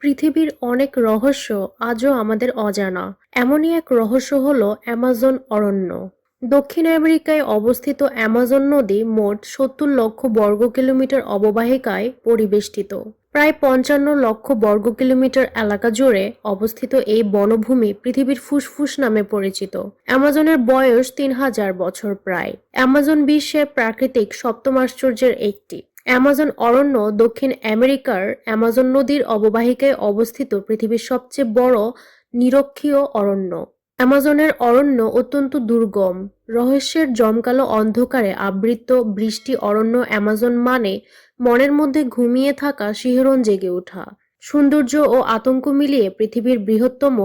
পৃথিবীর অনেক রহস্য আজও আমাদের অজানা। এমনই এক রহস্য হলো অ্যামাজন অরণ্য। দক্ষিণ আমেরিকায় অবস্থিত অ্যামাজন নদী মোট সত্তর লক্ষ বর্গ কিলোমিটার অববাহিকায় পরিবেষ্টিত। প্রায় পঞ্চান্ন লক্ষ বর্গ কিলোমিটার এলাকা জুড়ে অবস্থিত এই বনভূমি পৃথিবীর ফুসফুস নামে পরিচিত। অ্যামাজনের বয়স তিন হাজার বছর প্রায়। অ্যামাজন বিশ্বের প্রাকৃতিক সপ্তম আশ্চর্যের একটি। অ্যামাজন অরণ্য দক্ষিণ আমেরিকার অ্যামাজন নদীর অববাহিকায় অবস্থিত পৃথিবীর সবচেয়ে বড় নিরক্ষীয় অরণ্য। অ্যামাজনের অরণ্য অত্যন্ত দুর্গম। রহস্যের জমকালো অন্ধকারে আবৃত বৃষ্টি অরণ্য অ্যামাজন মানে মনের মধ্যে ঘুমিয়ে থাকা শিহরণ জেগে ওঠা। সৌন্দর্য ও আতঙ্ক মিলিয়ে পৃথিবীর বৃহত্তম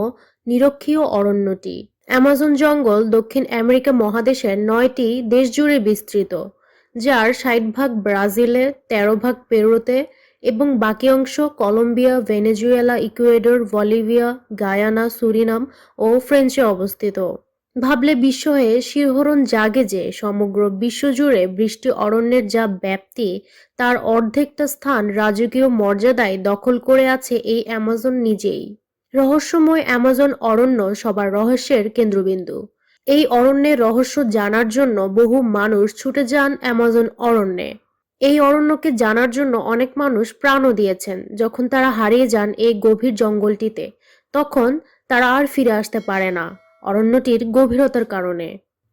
নিরক্ষীয় অরণ্যটি। অ্যামাজন জঙ্গল দক্ষিণ আমেরিকা মহাদেশের নয়টি দেশ জুড়ে বিস্তৃত। যার ষাট ভাগ ব্রাজিলে, তেরো ভাগ পেরুতে এবং বাকি অংশ Colombia, Venezuela, Ecuador, Bolivia, Guyana, Suriname ও ফ্রেঞ্চে অবস্থিত। ভাবলে বিস্ময়ে শিহরণ জাগে যে সমগ্র বিশ্বজুড়ে বৃষ্টি অরণ্যের যা ব্যাপ্তি, তার অর্ধেকটা স্থান রাজকীয় মর্যাদায় দখল করে আছে এই অ্যামাজন নিজেই। রহস্যময় অ্যামাজন অরণ্য সবার রহস্যের কেন্দ্রবিন্দু। এই অরণ্যের রহস্য জানার জন্য বহু মানুষ ছুটে যান অ্যামাজন অরণ্যে। এই অরণ্যকে জানার জন্য অনেক মানুষ প্রাণও দিয়েছেন। যখন তারা হারিয়ে যান এই গভীর জঙ্গলটিতে, তখন তারা আর ফিরে আসতে পারে না অরণ্যটির গভীরতার কারণে।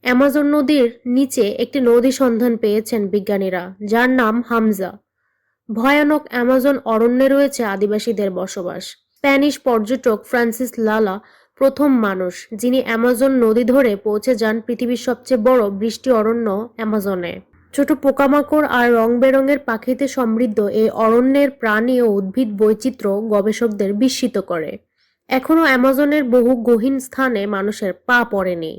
অ্যামাজন নদীর নিচে একটি নদী সন্ধান পেয়েছেন বিজ্ঞানীরা, যার নাম হামজা। ভয়ানক অ্যামাজন অরণ্যে রয়েছে আদিবাসীদের বসবাস। স্প্যানিশ পর্যটক ফ্রান্সিস লালা প্রথম মানুষ, যিনি অ্যামাজন নদী ধরে পৌঁছে যান পৃথিবীর সবচেয়ে বড় বৃষ্টি অরণ্য অ্যামাজনে। ছোট পোকামাকড় আর রং বেরঙের পাখিতে সমৃদ্ধ এই অরণ্যের প্রাণী ও উদ্ভিদ বৈচিত্র্য গবেষকদের বিস্মিত করে। এখনও অ্যামাজনের বহু গহীন স্থানে মানুষের পা পড়েনি।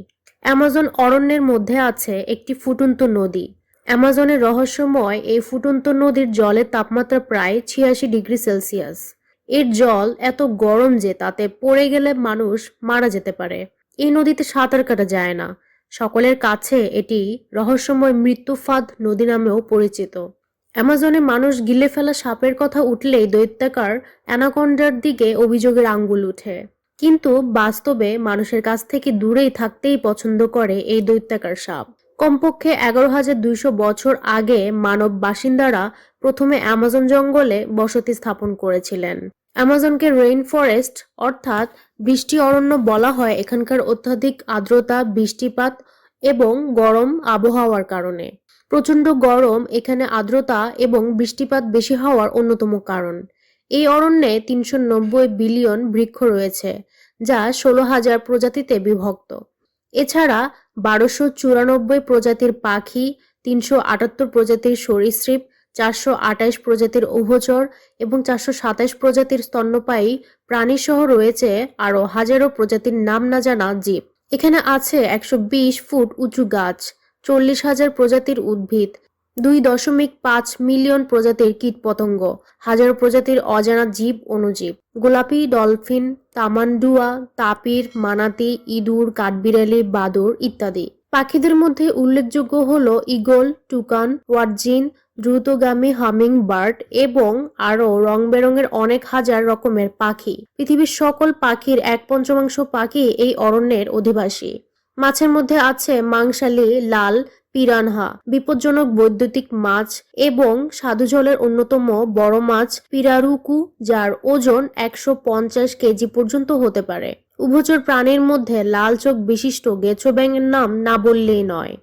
অ্যামাজন অরণ্যের মধ্যে আছে একটি ফুটন্ত নদী। অ্যামাজনের রহস্যময় এই ফুটন্ত নদীর জলের তাপমাত্রা প্রায় ছিয়াশি ডিগ্রি সেলসিয়াস। এর জল এত গরম যে তাতে পড়ে গেলে মানুষ মারা যেতে পারে। এই নদীতে সাঁতার কাটা যায় না। সকলের কাছে এটি রহস্যময় মৃত্যুফাদ নদী নামেও পরিচিত। অ্যামাজনে মানুষ গিলে ফেলা সাপের কথা উঠলেই দৈত্যাকার অ্যানাকন্ডার দিকে অভিযোগের আঙ্গুল উঠে। কিন্তু বাস্তবে মানুষের কাছ থেকে দূরেই থাকতেই পছন্দ করে এই দৈত্যাকার সাপ। কমপক্ষে এগারো হাজার দুইশো বছর আগে মানব বাসিন্দারা প্রথমে অ্যামাজন জঙ্গলে বসতি স্থাপন করেছিলেন। অ্যামাজনকে রেইন ফরেস্ট অর্থাৎ বৃষ্টি অরণ্য বলা হয় এখানকার অত্যাধিক আর্দ্রতা, বৃষ্টিপাত এবং গরম আবহাওয়ার কারণে। প্রচণ্ড গরম এখানে আর্দ্রতা এবং বৃষ্টিপাত বেশি হওয়ার অন্যতম কারণ। এই অরণ্যে তিনশো নব্বই বিলিয়ন বৃক্ষ রয়েছে, যা ষোলো হাজার প্রজাতিতে বিভক্ত। এছাড়া বারোশো চুরানব্বই প্রজাতির পাখি, তিনশো আটাত্তর প্রজাতির সরীসৃপ, চারশো আটাইশ প্রজাতির উভচর এবং চারশো সাতাইশ প্রজাতির স্তন্যপায়ী প্রাণীসহ রয়েছে আরও হাজারো প্রজাতির নাম না জানা জীব। এখানে আছে একশো বিশ ফুট উঁচু গাছ, চল্লিশ হাজার প্রজাতির উদ্ভিদ দুই দশমিক পাঁচ মিলিয়ন প্রজাতির কীটপতঙ্গ, হাজারো প্রজাতির অজানা জীব অণুজীব গোলাপি, ডলফিন, তামান্ডুয়া, তাপির, মানাতি, ইঁদুর, কাঠবিড়ালি, বাদুর ইত্যাদি। পাখিদের মধ্যে উল্লেখযোগ্য হল ইগল, টুকান, ওয়ার্জিন, দ্রুতগামী হামিং বার্ড এবং আরও রং বেরঙের অনেক হাজার রকমের পাখি। পৃথিবীর সকল পাখির এক পঞ্চমাংশ পাখি এই অরণ্যের অধিবাসী। মাছের মধ্যে আছে মাংসালী, লাল পিরানহা বিপজ্জনক বৈদ্যুতিক মাছ এবং সাধু জলের অন্যতম বড় মাছ পিরারুকু, যার ওজন একশো পঞ্চাশ কেজি পর্যন্ত হতে পারে। উভচর প্রাণীর মধ্যে লাল চোখ বিশিষ্ট গেছো ব্যাঙের নাম না বললেই নয়।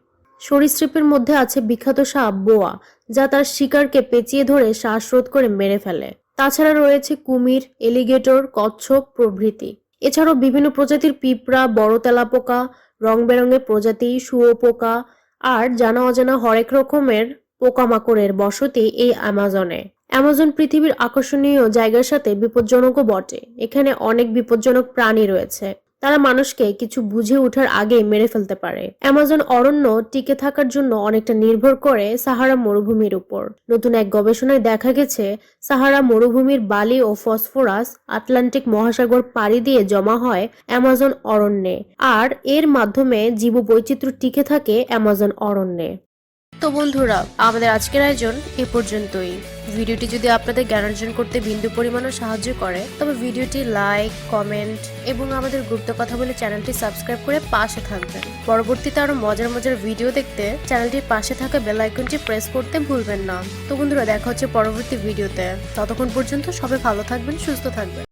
সরীসৃপের মধ্যে আছে বিখ্যাত সাপ বোয়া, যা তার শিকারকে পেঁচিয়ে ধরে শ্বাসরোধ করে মেরে ফেলে। তাছাড়া রয়েছে কুমির, এলিগেটর, কচ্ছপ প্রভৃতি। এছাড়াও বিভিন্ন প্রজাতির পিঁপড়া, বড় তেলাপোকা রং বেরঙের প্রজাতি, শুয়োপোকা আর জানা অজানা হরেক রকমের পোকামাকড়ের বসতি এই অ্যামাজনে অ্যামাজন পৃথিবীর আকর্ষণীয় জায়গার সাথে বিপজ্জনকও বটে। এখানে অনেক বিপজ্জনক প্রাণী রয়েছে। তারা মানুষকে কিছু বুঝে ওঠার আগে মেরে ফেলতে পারে। অ্যামাজন অরণ্য টিকে থাকার জন্য অনেকটা নির্ভর করে সাহারা মরুভূমির উপর। নতুন এক গবেষণায় দেখা গেছে, সাহারা মরুভূমির বালি ও ফসফরাস আটলান্টিক মহাসাগর পাড়ি দিয়ে জমা হয় অ্যামাজন অরণ্যে, আর এর মাধ্যমে জীববৈচিত্র্য টিকে থাকে অ্যামাজন অরণ্যে। তো বন্ধুরা, আমাদের আজকের আয়োজন এ পর্যন্তই। ভিডিওটি যদি আপনাদের জ্ঞান অর্জন করতে বিন্দু পরিমাণও সাহায্য করে, তবে ভিডিওটি লাইক, কমেন্ট এবং আমাদের গুপ্ত কথা বলে চ্যানেলটি সাবস্ক্রাইব করে পাশে থাকবেন। পরবর্তীতে আরও মজার মজার ভিডিও দেখতে চ্যানেলটির পাশে থাকা বেল আইকনটি প্রেস করতে ভুলবেন না। তো বন্ধুরা, দেখা হচ্ছে পরবর্তী ভিডিওতে। ততক্ষণ পর্যন্ত সবাই ভালো থাকবেন, সুস্থ থাকবেন।